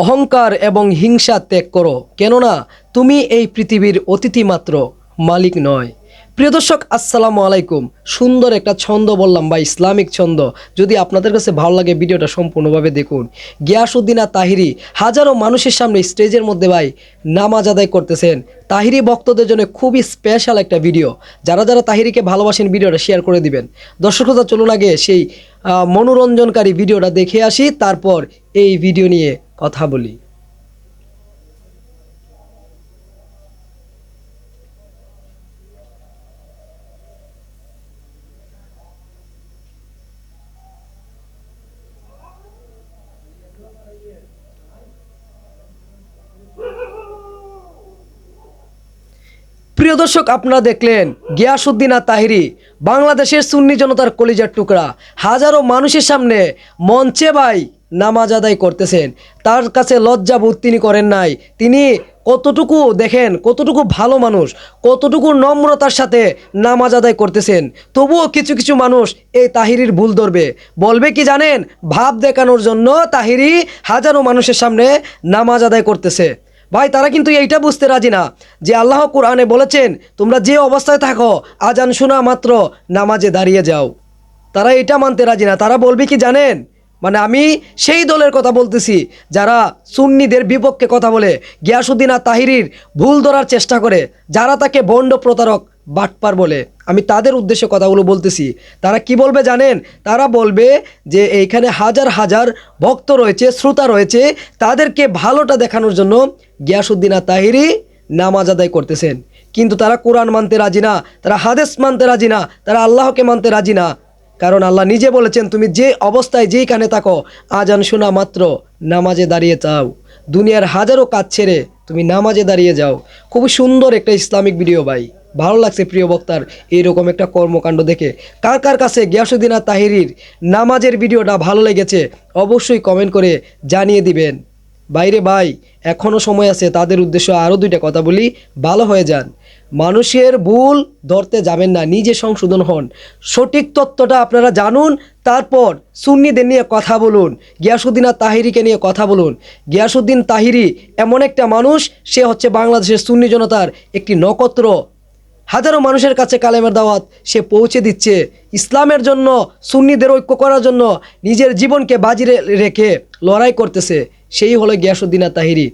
অহংকার এবং হিংসা ত্যাগ করো। কেননা, তুমি এই পৃথিবীর অতিথি মাত্র, মালিক নয়। প্রিয় দর্শক, আসসালামু আলাইকুম। সুন্দর একটা ছন্দ বললাম বা ইসলামিক ছন্দ। যদি আপনাদের কাছে ভালো লাগে ভিডিওটা সম্পূর্ণভাবে দেখুন। গিয়াসুদ্দিন তাহিরি হাজারো মানুষের সামনে স্টেজের মধ্যে ভাই নামাজ আদায় করতেছেন। তাহিরি ভক্তদের জন্য খুবই স্পেশাল একটা ভিডিও যারা যারা তাহিরিকে ভালোবাসেন, ভিডিওটা শেয়ার করে দিবেন। দর্শকতা চলুন আগে সেই মনোরঞ্জনকারী ভিডিওটা দেখে আসি। তারপর এই ভিডিও নিয়ে কথা বলি। প্রিয় দর্শক, আপনারা দেখলেন গিয়াসুদ্দিন আর তাহিরি বাংলাদেশের সুন্নি জনতার কলিজার টুকরা। হাজারো মানুষের সামনে মঞ্চে ভাই নামাজ আদায় করতেছেন। তার কাছে লজ্জা বোধ তিনি করেন নাই। তিনি কতটুকু দেখেন, কতটুকু ভালো মানুষ, কতটুকু নম্রতার সাথে নামাজ আদায় করতেছেন। তবুও কিছু কিছু মানুষ এই তাহিরির ভুল ধরবে। বলবে কি জানেন, ভাব দেখানোর জন্য তাহিরি হাজারো মানুষের সামনে নামাজ আদায় করতেছে। ভাই, তারা কিন্তু এইটা বুঝতে রাজি না যে আল্লাহ কোরআনে বলেছেন, তোমরা যে অবস্থায় থাকো, আজান শোনা মাত্র নামাজে দাঁড়িয়ে যাও। তারা এটা মানতে রাজি না। তারা বলবে কি জানেন মানে আমি সেই দলের কথা বলতেছি, যারা সুন্নিদের বিপক্ষে কথা বলে গিয়াসুদ্দিন আর তাহিরির ভুল ধরার চেষ্টা করে, যারা তাকে বন্ড প্রতারক বাটপার বলে। আমি তাদের উদ্দেশ্যে কথাগুলো বলতেছি। তারা কি বলবে জানেন? তারা বলবে যে এইখানে হাজার হাজার ভক্ত রয়েছে, শ্রোতা রয়েছে, তাদেরকে ভালোটা দেখানোর জন্য গিয়াসুদ্দিন আর তাহিরি নামাজ আদায় করতেছেন। কিন্তু তারা কোরআন মানতে রাজি না, তারা হাদেস মানতে রাজি না, তারা আল্লাহকে মানতে রাজি না। কারণ আল্লাহ নিজে বলেছেন, তুমি যে অবস্থায় যেই কানে থাকো, আজান শোনা মাত্র, নামাজে দাঁড়িয়ে চাও দুনিয়ার হাজারো কাজ ছেড়ে তুমি নামাজে দাঁড়িয়ে যাও। খুব সুন্দর একটা ইসলামিক ভিডিও ভাই। ভালো লাগছে প্রিয় বক্তার এইরকম একটা কর্মকাণ্ড দেখে। কার কার কাছে গিয়াসুদ্দিন তাহিরির নামাজের ভিডিওটা ভালো লেগেছে, অবশ্যই কমেন্ট করে জানিয়ে দিবেন। বাইরে ভাই এখনও সময় আছে, তাদের উদ্দেশ্য আরও দুইটা কথা বলি, ভালো হয়ে যান। মানুষের ভুল ধরতে যাবেন না, নিজে সংশোধন হন। সঠিক তত্ত্বটা আপনারা জানুন, তারপর সুন্নিদের নিয়ে কথা বলুন গিয়াসুদ্দিন আর তাহিরিকে নিয়ে কথা বলুন। গিয়াসুদ্দিন তাহিরি এমন একটা মানুষ, সে হচ্ছে বাংলাদেশের সুন্নি জনতার একটি নক্ষত্র। হাজারো মানুষের কাছে কালেমের দাওয়াত সে পৌঁছে দিচ্ছে। ইসলামের জন্য, সুন্নিদের ঐক্য করার জন্য নিজের জীবনকে বাজি রেখে লড়াই করতেছে। সেই হলো গিয়াসুদ্দিন তাহিরি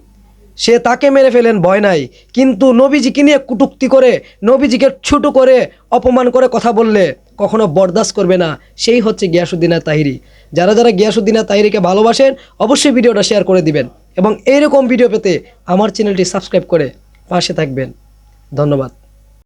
সে তাকে মেরে ফেলেন, ভয় নাই। কিন্তু নবীজিকে নিয়ে কুটুক্তি করে, নবীজিকে ছোট করে অপমান করে কথা বললে কখনো বরদাস্ত করবে না। সেই হচ্ছে গিয়াসুদ্দিন তাহিরি যারা যারা গিয়াসুদ্দিন তাহিরিকে ভালোবাসেন, অবশ্যই ভিডিওটা শেয়ার করে দিবেন এবং এইরকম ভিডিও পেতে আমার চ্যানেলটি সাবস্ক্রাইব করে পাশে থাকবেন। ধন্যবাদ।